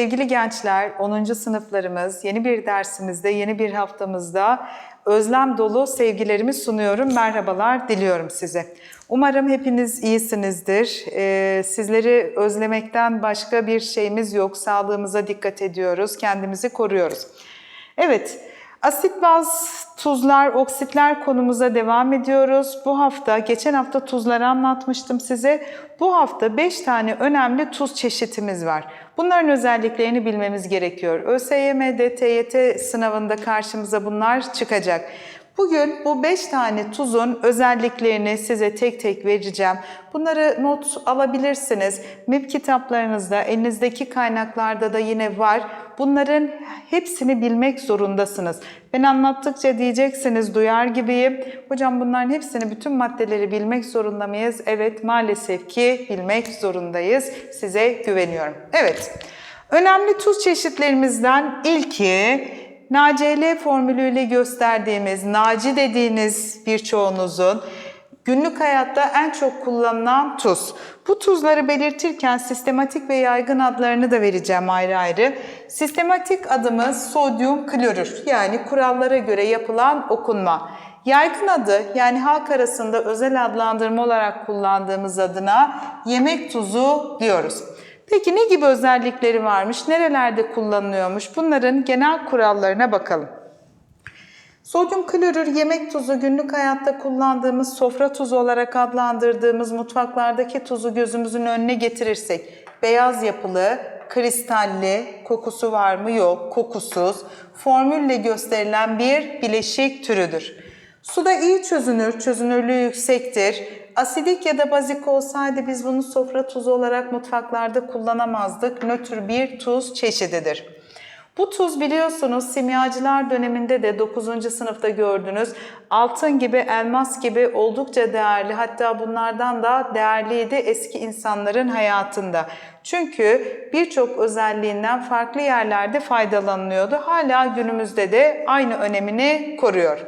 Sevgili gençler, 10. sınıflarımız yeni bir dersimizde, yeni bir haftamızda özlem dolu sevgilerimi sunuyorum. Merhabalar diliyorum size. Umarım hepiniz iyisinizdir. Ee, sizleri özlemekten başka bir şeyimiz yok. Sağlığımıza dikkat ediyoruz, kendimizi koruyoruz. Evet, asit baz, tuzlar, oksitler konumuza devam ediyoruz. Bu hafta, geçen hafta tuzları anlatmıştım size. Bu hafta 5 tane önemli tuz çeşitimiz var. Bunların özelliklerini bilmemiz gerekiyor. ÖSYM'de, TYT sınavında karşımıza bunlar çıkacak. Bugün bu 5 tane tuzun özelliklerini size tek tek vereceğim. Bunları not alabilirsiniz. MIP kitaplarınızda, elinizdeki kaynaklarda da yine var. Bunların hepsini bilmek zorundasınız. Ben anlattıkça diyeceksiniz, duyar gibiyim. Hocam bunların hepsini, bütün maddeleri bilmek zorunda mıyız? Evet, maalesef ki bilmek zorundayız. Size güveniyorum. Evet, önemli tuz çeşitlerimizden ilki NaCl formülüyle gösterdiğimiz, Naci dediğiniz birçoğunuzun günlük hayatta en çok kullanılan tuz. Bu tuzları belirtirken sistematik ve yaygın adlarını da vereceğim ayrı ayrı. Sistematik adımız sodyum klorür yani kurallara göre yapılan okunma. Yaygın adı yani halk arasında özel adlandırma olarak kullandığımız adına yemek tuzu diyoruz. Peki ne gibi özellikleri varmış, nerelerde kullanılıyormuş bunların genel kurallarına bakalım. Sodyum klorür yemek tuzu günlük hayatta kullandığımız sofra tuzu olarak adlandırdığımız mutfaklardaki tuzu gözümüzün önüne getirirsek beyaz yapılı, kristalli, kokusu var mı yok, kokusuz, formülle gösterilen bir bileşik türüdür. Suda iyi çözünür, çözünürlüğü yüksektir. Asidik ya da bazik olsaydı biz bunu sofra tuzu olarak mutfaklarda kullanamazdık. Nötr bir tuz çeşididir. Bu tuz biliyorsunuz simyacılar döneminde de 9. sınıfta gördünüz. Altın gibi, elmas gibi oldukça değerli hatta bunlardan da değerliydi eski insanların hayatında. Çünkü birçok özelliğinden farklı yerlerde faydalanılıyordu. Hala günümüzde de aynı önemini koruyor.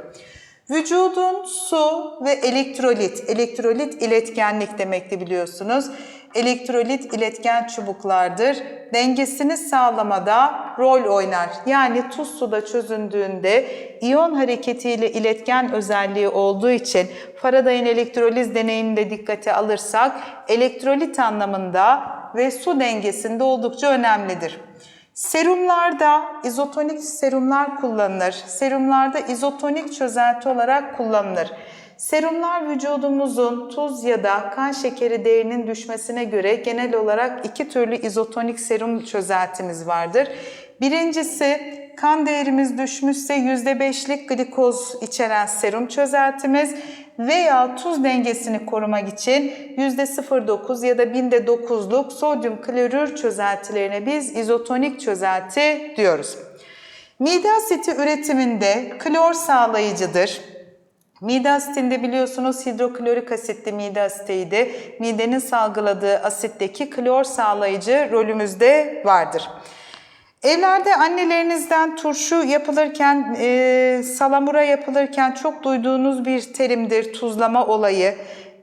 Vücudun su ve elektrolit, elektrolit iletkenlik demekti biliyorsunuz. Elektrolit iletken çubuklardır. Dengesini sağlamada rol oynar. Yani tuz suda çözündüğünde iyon hareketiyle iletken özelliği olduğu için Faraday'ın elektroliz deneyini de dikkate alırsak elektrolit anlamında ve su dengesinde oldukça önemlidir. Serumlarda izotonik serumlar kullanılır. Serumlarda izotonik çözelti olarak kullanılır. Serumlar vücudumuzun tuz ya da kan şekeri değerinin düşmesine göre genel olarak iki türlü izotonik serum çözeltimiz vardır. Birincisi kan değerimiz düşmüşse %5'lik glikoz içeren serum çözeltimiz veya tuz dengesini korumak için %0,9 ya da binde 9'luk sodyum klorür çözeltilerine biz izotonik çözelti diyoruz. Mide asiti üretiminde klor sağlayıcıdır. Mide asitinde biliyorsunuz hidroklorik asitli mide asitiydi. Midenin salgıladığı asitteki klor sağlayıcı rolümüzde vardır. Evlerde annelerinizden turşu yapılırken, e, salamura yapılırken çok duyduğunuz bir terimdir tuzlama olayı.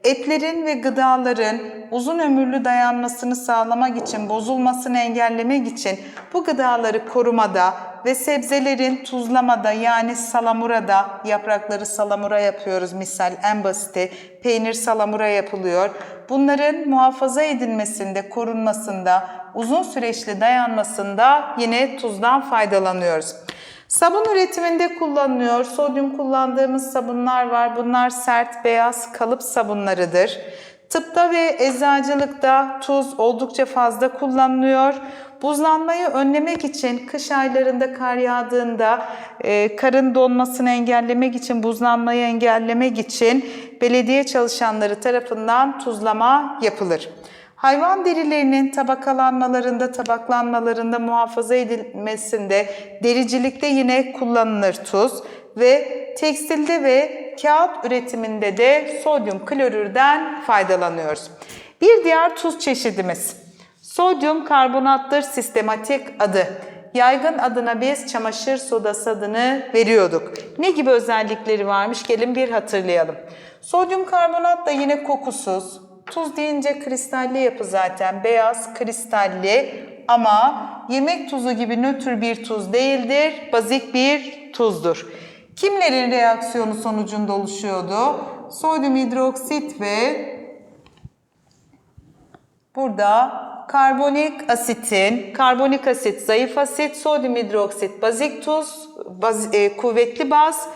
Etlerin ve gıdaların uzun ömürlü dayanmasını sağlamak için, bozulmasını engellemek için bu gıdaları korumada ve sebzelerin tuzlamada yani salamurada, yaprakları salamura yapıyoruz misal en basiti, peynir salamura yapılıyor. Bunların muhafaza edilmesinde, korunmasında, uzun süreçli dayanmasında yine tuzdan faydalanıyoruz. Sabun üretiminde kullanılıyor. Sodyum kullandığımız sabunlar var. Bunlar sert, beyaz kalıp sabunlarıdır. Tıpta ve eczacılıkta tuz oldukça fazla kullanılıyor. Buzlanmayı önlemek için kış aylarında kar yağdığında e, karın donmasını engellemek için, buzlanmayı engellemek için belediye çalışanları tarafından tuzlama yapılır. Hayvan derilerinin tabakalanmalarında, tabaklanmalarında muhafaza edilmesinde, dericilikte yine kullanılır tuz ve tekstilde ve kağıt üretiminde de sodyum klorürden faydalanıyoruz. Bir diğer tuz çeşidimiz sodyum karbonattır sistematik adı. Yaygın adına biz çamaşır sodası adını veriyorduk. Ne gibi özellikleri varmış gelin bir hatırlayalım. Sodyum karbonat da yine kokusuz, Tuz deyince kristalli yapı zaten. Beyaz, kristalli, ama yemek tuzu gibi nötr bir tuz değildir, bazik bir tuzdur. Kimlerin reaksiyonu sonucunda oluşuyordu? Sodyum hidroksit ve burada karbonik asitin, karbonik asit zayıf asit, sodyum hidroksit bazik tuz, baz- e, kuvvetli baz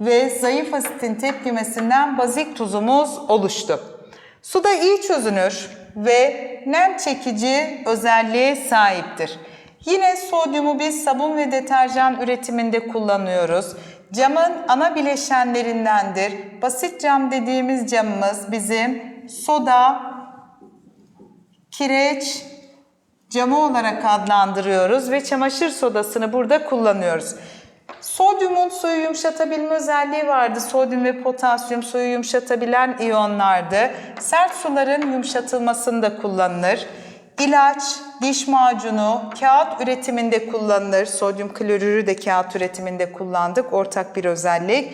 ve zayıf asitin tepkimesinden bazik tuzumuz oluştu. Suda iyi çözünür ve nem çekici özelliğe sahiptir. Yine sodyumu biz sabun ve deterjan üretiminde kullanıyoruz. Camın ana bileşenlerindendir. Basit cam dediğimiz camımız bizim soda, kireç camı olarak adlandırıyoruz ve çamaşır sodasını burada kullanıyoruz. Sodyumun suyu yumuşatabilme özelliği vardı. Sodyum ve potasyum suyu yumuşatabilen iyonlardı. Sert suların yumuşatılmasında kullanılır. İlaç, diş macunu, kağıt üretiminde kullanılır. Sodyum klorürü de kağıt üretiminde kullandık. Ortak bir özellik.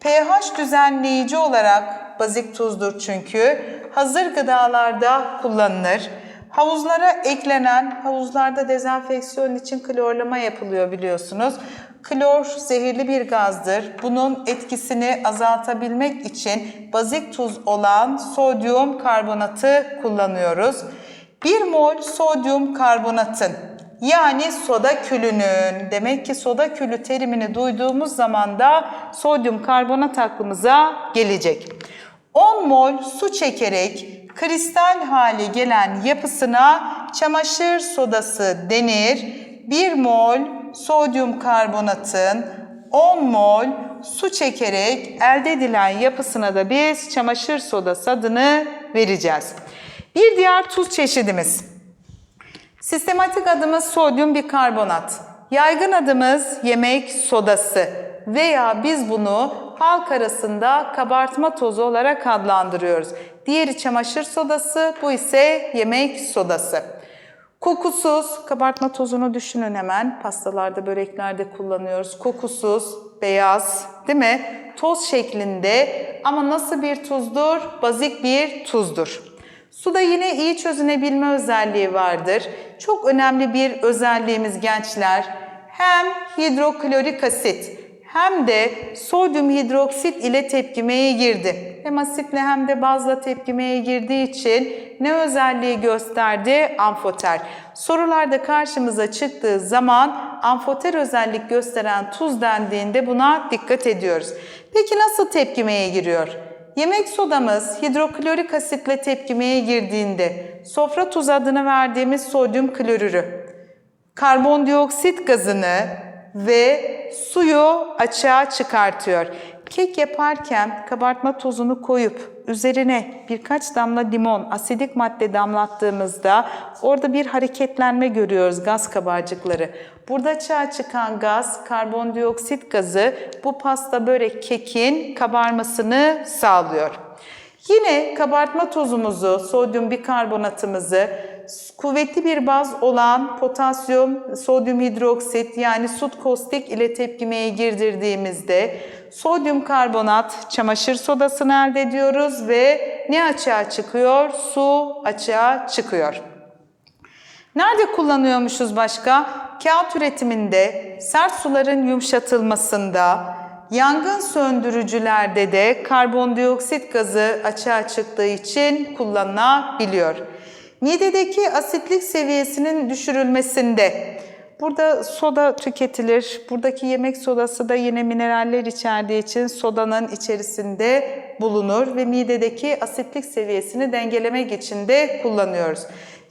pH düzenleyici olarak bazik tuzdur çünkü. Hazır gıdalarda kullanılır. Havuzlara eklenen, havuzlarda dezenfeksiyon için klorlama yapılıyor biliyorsunuz. Klor zehirli bir gazdır. Bunun etkisini azaltabilmek için bazik tuz olan sodyum karbonatı kullanıyoruz. 1 mol sodyum karbonatın yani soda külünün demek ki soda külü terimini duyduğumuz zaman da sodyum karbonat aklımıza gelecek. 10 mol su çekerek kristal hale gelen yapısına çamaşır sodası denir. 1 mol sodyum karbonatın 10 mol su çekerek elde edilen yapısına da biz çamaşır sodası adını vereceğiz. Bir diğer tuz çeşidimiz. Sistematik adımız sodyum bikarbonat. Yaygın adımız yemek sodası veya biz bunu halk arasında kabartma tozu olarak adlandırıyoruz. Diğeri çamaşır sodası, bu ise yemek sodası. Kokusuz, kabartma tozunu düşünün hemen. Pastalarda, böreklerde kullanıyoruz. Kokusuz, beyaz, değil mi? Toz şeklinde ama nasıl bir tuzdur? Bazik bir tuzdur. Suda yine iyi çözünebilme özelliği vardır. Çok önemli bir özelliğimiz gençler. Hem hidroklorik asit hem de sodyum hidroksit ile tepkimeye girdi. Hem asitle hem de bazla tepkimeye girdiği için ne özelliği gösterdi? Amfoter. Sorularda karşımıza çıktığı zaman amfoter özellik gösteren tuz dendiğinde buna dikkat ediyoruz. Peki nasıl tepkimeye giriyor? Yemek sodamız hidroklorik asitle tepkimeye girdiğinde sofra tuz adını verdiğimiz sodyum klorürü, karbondioksit gazını ve suyu açığa çıkartıyor. Kek yaparken kabartma tozunu koyup üzerine birkaç damla limon, asidik madde damlattığımızda orada bir hareketlenme görüyoruz gaz kabarcıkları. Burada açığa çıkan gaz karbondioksit gazı bu pasta börek kekin kabarmasını sağlıyor. Yine kabartma tozumuzu, sodyum bikarbonatımızı kuvvetli bir baz olan potasyum, sodyum hidroksit yani sut kostik ile tepkimeye girdirdiğimizde sodyum karbonat çamaşır sodasını elde ediyoruz ve ne açığa çıkıyor? Su açığa çıkıyor. Nerede kullanıyormuşuz başka? Kağıt üretiminde, sert suların yumuşatılmasında, yangın söndürücülerde de karbondioksit gazı açığa çıktığı için kullanılabiliyor. Midedeki asitlik seviyesinin düşürülmesinde, burada soda tüketilir. Buradaki yemek sodası da yine mineraller içerdiği için sodanın içerisinde bulunur ve midedeki asitlik seviyesini dengelemek için de kullanıyoruz.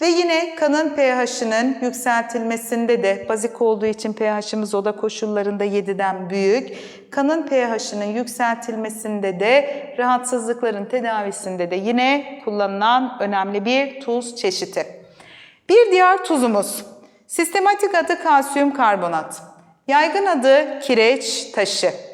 Ve yine kanın pH'ının yükseltilmesinde de bazik olduğu için pH'imiz oda koşullarında 7'den büyük. Kanın pH'ının yükseltilmesinde de rahatsızlıkların tedavisinde de yine kullanılan önemli bir tuz çeşidi. Bir diğer tuzumuz sistematik adı kalsiyum karbonat. Yaygın adı kireç taşı.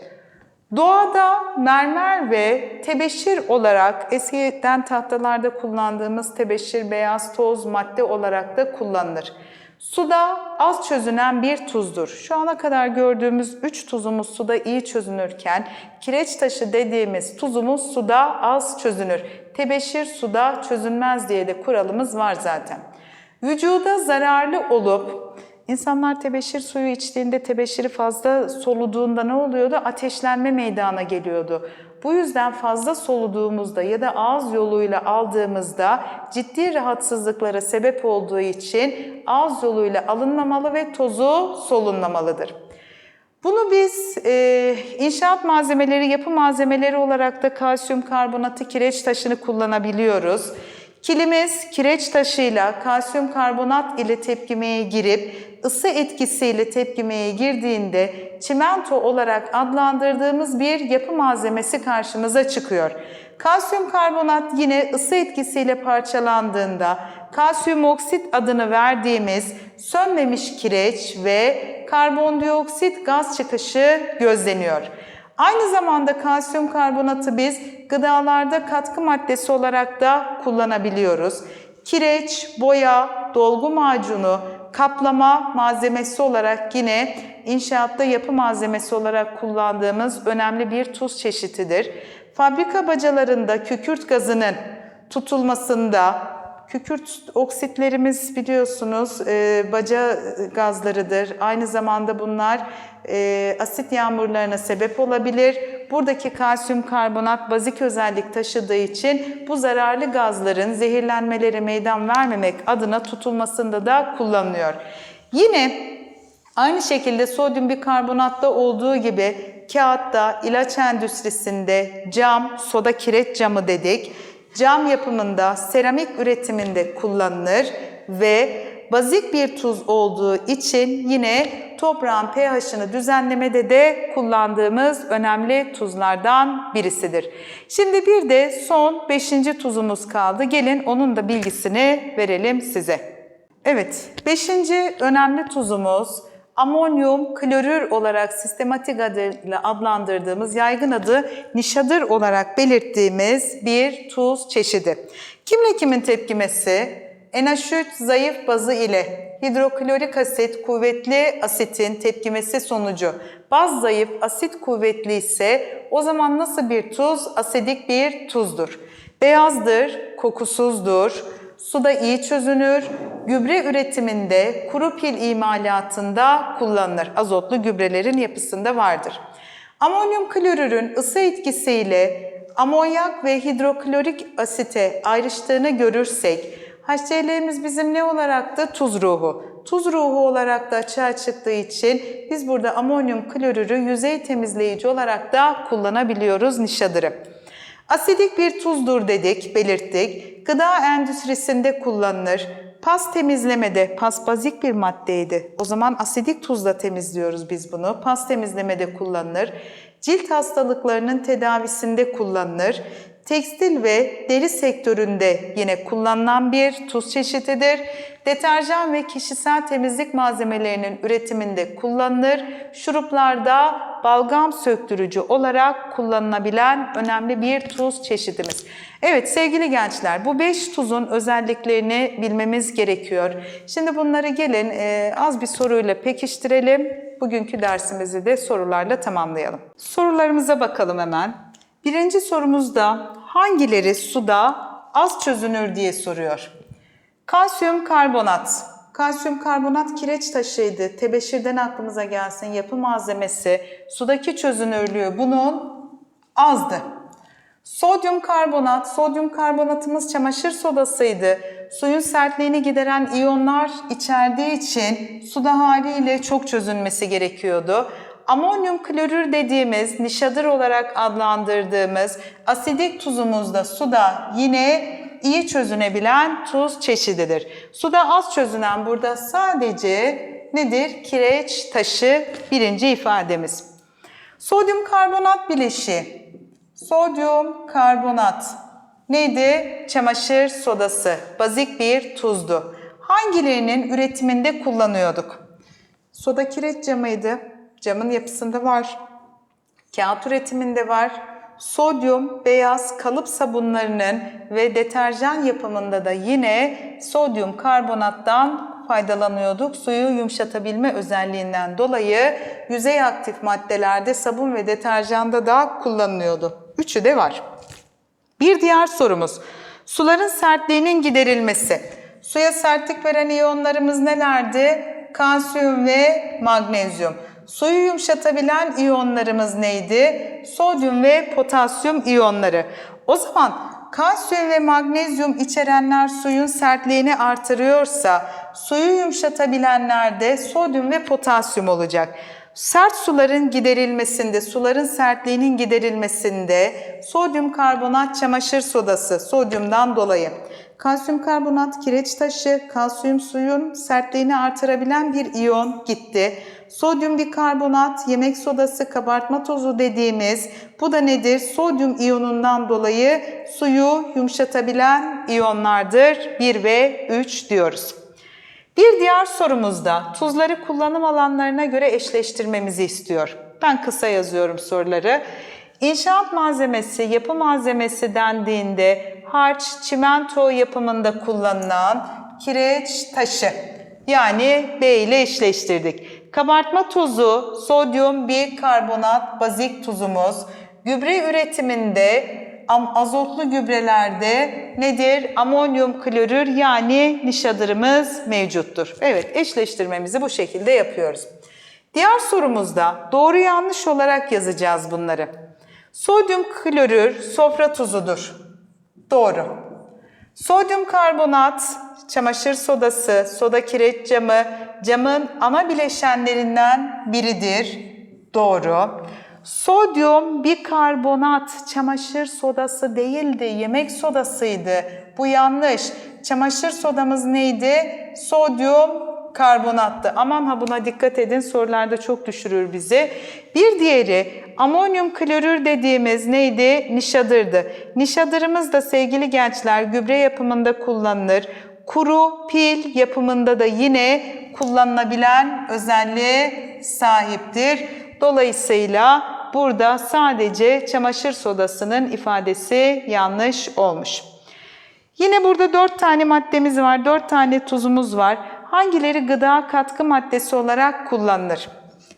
Doğada mermer ve tebeşir olarak eskiden tahtalarda kullandığımız tebeşir beyaz toz madde olarak da kullanılır. Suda az çözünen bir tuzdur. Şu ana kadar gördüğümüz 3 tuzumuz suda iyi çözünürken kireç taşı dediğimiz tuzumuz suda az çözünür. Tebeşir suda çözünmez diye de kuralımız var zaten. Vücuda zararlı olup insanlar tebeşir suyu içtiğinde tebeşiri fazla soluduğunda ne oluyordu? Ateşlenme meydana geliyordu. Bu yüzden fazla soluduğumuzda ya da ağız yoluyla aldığımızda ciddi rahatsızlıklara sebep olduğu için ağız yoluyla alınmamalı ve tozu solunmamalıdır. Bunu biz e, inşaat malzemeleri, yapı malzemeleri olarak da kalsiyum karbonatı, kireç taşını kullanabiliyoruz. Kilimiz kireç taşıyla kalsiyum karbonat ile tepkimeye girip ısı etkisiyle tepkimeye girdiğinde çimento olarak adlandırdığımız bir yapı malzemesi karşımıza çıkıyor. Kalsiyum karbonat yine ısı etkisiyle parçalandığında kalsiyum oksit adını verdiğimiz sönmemiş kireç ve karbondioksit gaz çıkışı gözleniyor. Aynı zamanda kalsiyum karbonatı biz gıdalarda katkı maddesi olarak da kullanabiliyoruz. Kireç, boya, dolgu macunu, kaplama malzemesi olarak yine inşaatta yapı malzemesi olarak kullandığımız önemli bir tuz çeşididir. Fabrika bacalarında kükürt gazının tutulmasında, kükürt oksitlerimiz biliyorsunuz e, baca gazlarıdır. Aynı zamanda bunlar e, asit yağmurlarına sebep olabilir. Buradaki kalsiyum karbonat bazik özellik taşıdığı için bu zararlı gazların zehirlenmeleri meydan vermemek adına tutulmasında da kullanılıyor. Yine Aynı şekilde sodyum bikarbonatta olduğu gibi kağıtta, ilaç endüstrisinde cam, soda kireç camı dedik. Cam yapımında, seramik üretiminde kullanılır ve bazik bir tuz olduğu için yine toprağın pH'ını düzenlemede de kullandığımız önemli tuzlardan birisidir. Şimdi bir de son beşinci tuzumuz kaldı. Gelin onun da bilgisini verelim size. Evet, beşinci önemli tuzumuz amonyum klorür olarak sistematik adıyla adlandırdığımız yaygın adı nişadır olarak belirttiğimiz bir tuz çeşidi. Kimle kimin tepkimesi? NH3 zayıf bazı ile hidroklorik asit kuvvetli asitin tepkimesi sonucu baz zayıf asit kuvvetli ise o zaman nasıl bir tuz? Asidik bir tuzdur. Beyazdır, kokusuzdur, suda iyi çözünür, gübre üretiminde, kuru pil imalatında kullanılır. Azotlu gübrelerin yapısında vardır. Amonyum klorürün ısı etkisiyle amonyak ve hidroklorik asite ayrıştığını görürsek, HCl'miz bizim ne olarak da tuz ruhu. Tuz ruhu olarak da açığa çıktığı için biz burada amonyum klorürü yüzey temizleyici olarak da kullanabiliyoruz nişadırı. Asidik bir tuzdur dedik, belirttik. Gıda endüstrisinde kullanılır. Pas temizlemede, pas bazik bir maddeydi. O zaman asidik tuzla temizliyoruz biz bunu. Pas temizlemede kullanılır. Cilt hastalıklarının tedavisinde kullanılır. Tekstil ve deri sektöründe yine kullanılan bir tuz çeşididir. Deterjan ve kişisel temizlik malzemelerinin üretiminde kullanılır. Şuruplarda balgam söktürücü olarak kullanılabilen önemli bir tuz çeşidimiz. Evet sevgili gençler bu 5 tuzun özelliklerini bilmemiz gerekiyor. Şimdi bunları gelin e, az bir soruyla pekiştirelim. Bugünkü dersimizi de sorularla tamamlayalım. Sorularımıza bakalım hemen. Birinci sorumuzda hangileri suda az çözünür diye soruyor. Kalsiyum karbonat. Kalsiyum karbonat kireç taşıydı. Tebeşirden aklımıza gelsin yapı malzemesi. Sudaki çözünürlüğü bunun azdı. Sodyum karbonat, sodyum karbonatımız çamaşır sodasıydı. Suyun sertliğini gideren iyonlar içerdiği için suda haliyle çok çözünmesi gerekiyordu. Amonyum klorür dediğimiz, nişadır olarak adlandırdığımız asidik tuzumuz da suda yine iyi çözünebilen tuz çeşididir. Suda az çözünen burada sadece nedir? Kireç taşı birinci ifademiz. Sodyum karbonat bileşiği. Sodyum karbonat neydi? Çamaşır sodası. Bazik bir tuzdu. Hangilerinin üretiminde kullanıyorduk? Soda kireç camıydı. Camın yapısında var. Kağıt üretiminde var. Sodyum, beyaz kalıp sabunlarının ve deterjan yapımında da yine sodyum karbonattan faydalanıyorduk. Suyu yumuşatabilme özelliğinden dolayı yüzey aktif maddelerde sabun ve deterjanda da kullanılıyordu. Üçü de var. Bir diğer sorumuz. Suların sertliğinin giderilmesi. Suya sertlik veren iyonlarımız nelerdi? Kalsiyum ve magnezyum. Suyu yumuşatabilen iyonlarımız neydi? Sodyum ve potasyum iyonları. O zaman kalsiyum ve magnezyum içerenler suyun sertliğini artırıyorsa suyu yumuşatabilenler de sodyum ve potasyum olacak. Sert suların giderilmesinde, suların sertliğinin giderilmesinde sodyum karbonat çamaşır sodası sodyumdan dolayı kalsiyum karbonat kireç taşı, kalsiyum suyun sertliğini artırabilen bir iyon gitti. Sodyum bikarbonat, yemek sodası, kabartma tozu dediğimiz bu da nedir? Sodyum iyonundan dolayı suyu yumuşatabilen iyonlardır. 1 ve 3 diyoruz. Bir diğer sorumuzda tuzları kullanım alanlarına göre eşleştirmemizi istiyor. Ben kısa yazıyorum soruları. İnşaat malzemesi, yapı malzemesi dendiğinde harç, çimento yapımında kullanılan kireç taşı yani B ile eşleştirdik. Kabartma tozu, sodyum bikarbonat, bazik tuzumuz. Gübre üretiminde azotlu gübrelerde nedir? Amonyum klorür yani nişadırımız mevcuttur. Evet eşleştirmemizi bu şekilde yapıyoruz. Diğer sorumuzda doğru yanlış olarak yazacağız bunları. Sodyum klorür sofra tuzudur. Doğru. Sodyum karbonat, çamaşır sodası, soda kireç camı, camın ana bileşenlerinden biridir. Doğru. Sodyum bikarbonat çamaşır sodası değildi, yemek sodasıydı. Bu yanlış. Çamaşır sodamız neydi? Sodyum karbonattı. Aman ha buna dikkat edin sorularda çok düşürür bizi. Bir diğeri amonyum klorür dediğimiz neydi? Nişadırdı. Nişadırımız da sevgili gençler gübre yapımında kullanılır. Kuru pil yapımında da yine kullanılabilen özelliğe sahiptir. Dolayısıyla burada sadece çamaşır sodasının ifadesi yanlış olmuş. Yine burada 4 tane maddemiz var, 4 tane tuzumuz var. Hangileri gıda katkı maddesi olarak kullanılır?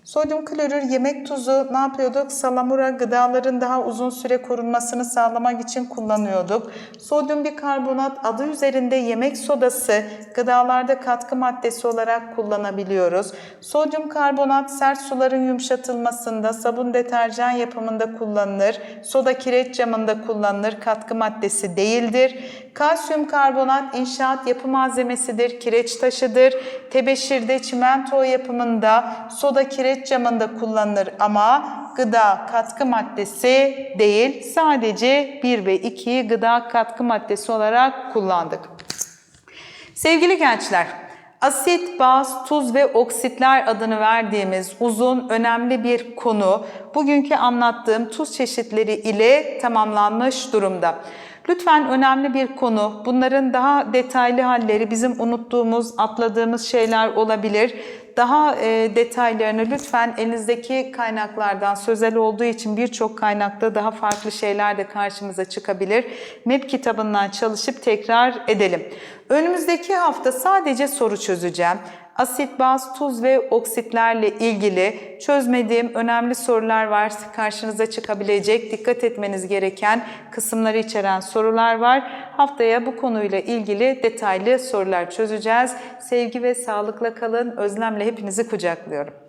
Sodyum klorür yemek tuzu ne yapıyorduk? Salamura gıdaların daha uzun süre korunmasını sağlamak için kullanıyorduk. Sodyum bikarbonat adı üzerinde yemek sodası gıdalarda katkı maddesi olarak kullanabiliyoruz. Sodyum karbonat sert suların yumuşatılmasında, sabun deterjan yapımında kullanılır. Soda kireç camında kullanılır. Katkı maddesi değildir. Kalsiyum karbonat inşaat yapı malzemesidir, kireç taşıdır. Tebeşirde çimento yapımında, soda kireç camında kullanılır ama gıda katkı maddesi değil. Sadece 1 ve 2'yi gıda katkı maddesi olarak kullandık. Sevgili gençler, asit, baz, tuz ve oksitler adını verdiğimiz uzun, önemli bir konu bugünkü anlattığım tuz çeşitleri ile tamamlanmış durumda. Lütfen önemli bir konu. Bunların daha detaylı halleri bizim unuttuğumuz, atladığımız şeyler olabilir. Daha e, detaylarını lütfen elinizdeki kaynaklardan sözel olduğu için birçok kaynakta daha farklı şeyler de karşımıza çıkabilir. MEP kitabından çalışıp tekrar edelim. Önümüzdeki hafta sadece soru çözeceğim asit, baz, tuz ve oksitlerle ilgili çözmediğim önemli sorular var. Karşınıza çıkabilecek, dikkat etmeniz gereken kısımları içeren sorular var. Haftaya bu konuyla ilgili detaylı sorular çözeceğiz. Sevgi ve sağlıkla kalın. Özlemle hepinizi kucaklıyorum.